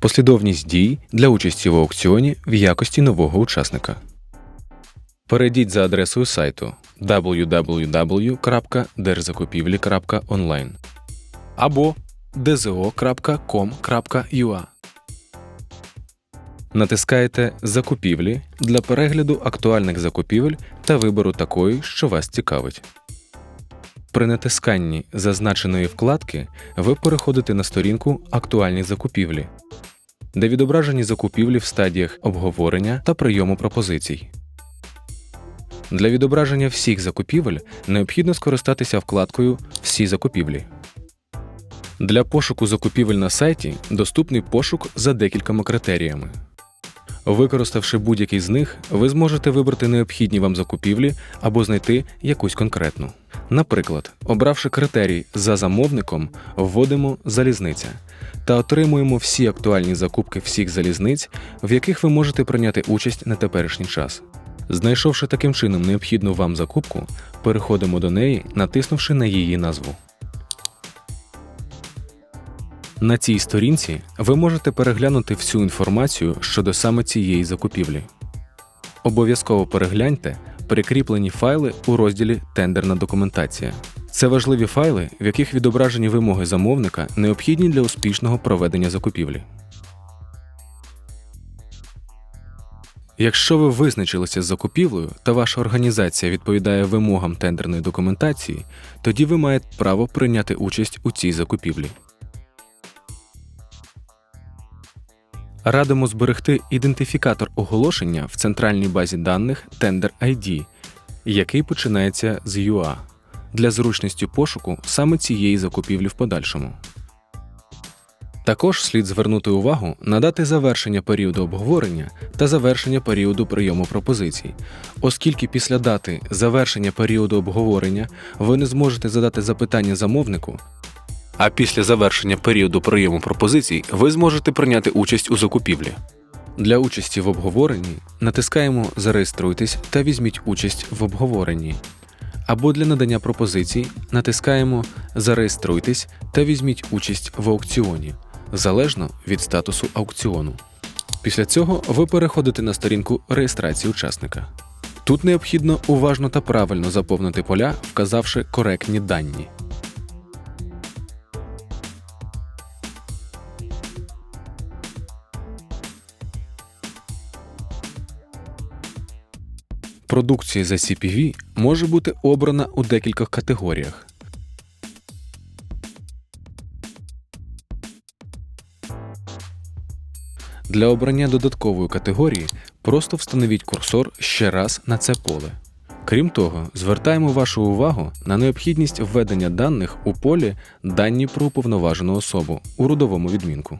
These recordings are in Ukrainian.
Послідовність дій для участі в аукціоні в якості нового учасника. Перейдіть за адресою сайту www.держзакупівлі.online або dzo.com.ua. Натискаєте Закупівлі для перегляду актуальних закупівель та вибору такої, що вас цікавить. При натисканні зазначеної вкладки ви переходите на сторінку Актуальні закупівлі, де відображені закупівлі в стадіях обговорення та прийому пропозицій. Для відображення всіх закупівель необхідно скористатися вкладкою Всі закупівлі. Для пошуку закупівель на сайті доступний пошук за декількома критеріями. Використавши будь-який з них, ви зможете вибрати необхідні вам закупівлі або знайти якусь конкретну. Наприклад, обравши критерій за замовником, вводимо залізниця та отримуємо всі актуальні закупки всіх залізниць, в яких ви можете прийняти участь на теперішній час. Знайшовши таким чином необхідну вам закупку, переходимо до неї, натиснувши на її назву. На цій сторінці ви можете переглянути всю інформацію щодо саме цієї закупівлі. Обов'язково перегляньте прикріплені файли у розділі Тендерна документація. Це важливі файли, в яких відображені вимоги замовника, необхідні для успішного проведення закупівлі. Якщо ви визначилися з закупівлею та ваша організація відповідає вимогам тендерної документації, тоді ви маєте право прийняти участь у цій закупівлі. Радимо зберегти ідентифікатор оголошення в центральній базі даних Tender ID, який починається з UA, для зручності пошуку саме цієї закупівлі в подальшому. Також слід звернути увагу на дати завершення періоду обговорення та завершення періоду прийому пропозицій, оскільки після дати завершення періоду обговорення ви не зможете задати запитання замовнику, а після завершення періоду прийому пропозицій ви зможете прийняти участь у закупівлі. Для участі в обговоренні натискаємо Зареєструйтесь та візьміть участь в обговоренні. Або для надання пропозицій натискаємо Зареєструйтесь та візьміть участь в аукціоні залежно від статусу аукціону. Після цього ви переходите на сторінку реєстрації учасника. Тут необхідно уважно та правильно заповнити поля, вказавши коректні дані. Продукція за CPV може бути обрана у декількох категоріях. Для обрання додаткової категорії просто встановіть курсор ще раз на це поле. Крім того, звертаємо вашу увагу на необхідність введення даних у полі Дані про уповноважену особу у родовому відмінку.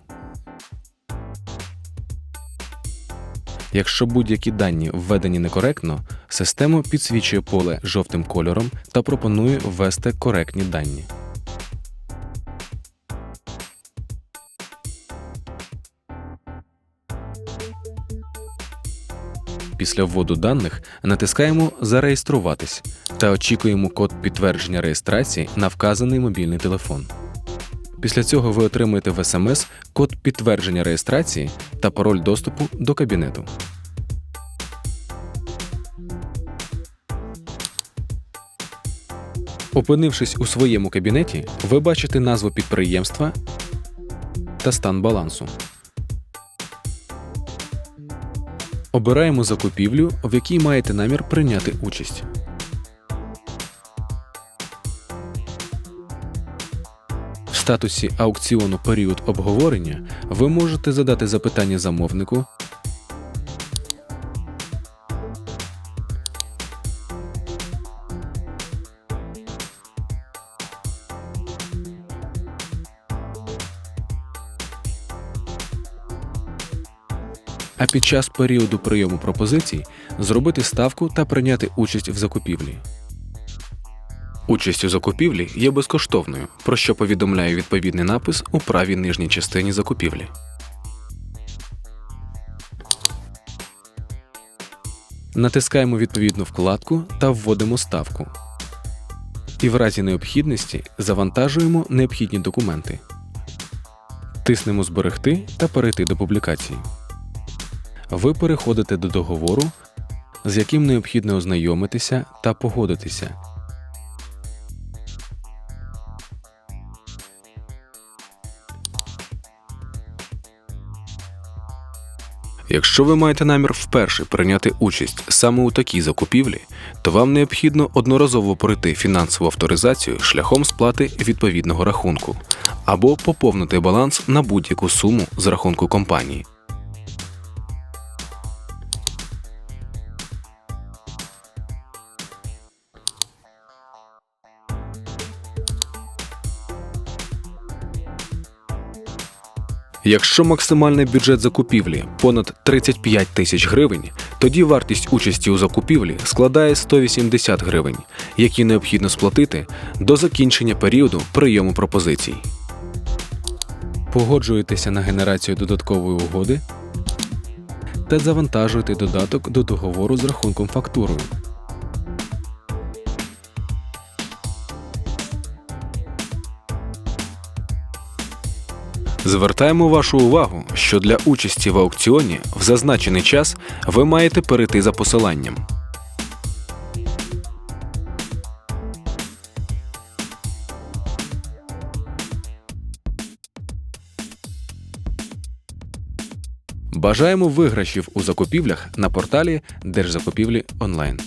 Якщо будь-які дані введені некоректно, система підсвічує поле жовтим кольором та пропонує ввести коректні дані. Після вводу даних натискаємо Зареєструватись та очікуємо код підтвердження реєстрації на вказаний мобільний телефон. Після цього ви отримаєте в СМС код підтвердження реєстрації та пароль доступу до кабінету. Опинившись у своєму кабінеті, ви бачите назву підприємства та стан балансу. Обираємо закупівлю, в якій маєте намір прийняти участь. В статусі аукціону період обговорення ви можете задати запитання замовнику, а під час періоду прийому пропозицій зробити ставку та прийняти участь в закупівлі. Участь у закупівлі є безкоштовною, про що повідомляє відповідний напис у правій нижній частині закупівлі. Натискаємо відповідну вкладку та вводимо ставку. І в разі необхідності завантажуємо необхідні документи. Тиснемо Зберегти та перейти до публікації. Ви переходите до договору, з яким необхідно ознайомитися та погодитися. Якщо ви маєте намір вперше прийняти участь саме у такій закупівлі, то вам необхідно одноразово пройти фінансову авторизацію шляхом сплати відповідного рахунку або поповнити баланс на будь-яку суму з рахунку компанії. Якщо максимальний бюджет закупівлі понад 35 тисяч гривень, тоді вартість участі у закупівлі складає 180 гривень, які необхідно сплатити до закінчення періоду прийому пропозицій. Погоджуєтеся на генерацію додаткової угоди та завантажуєте додаток до договору з рахунком фактурою. Звертаємо вашу увагу, що для участі в аукціоні в зазначений час ви маєте перейти за посиланням. Бажаємо виграшів у закупівлях на порталі Держзакупівлі онлайн.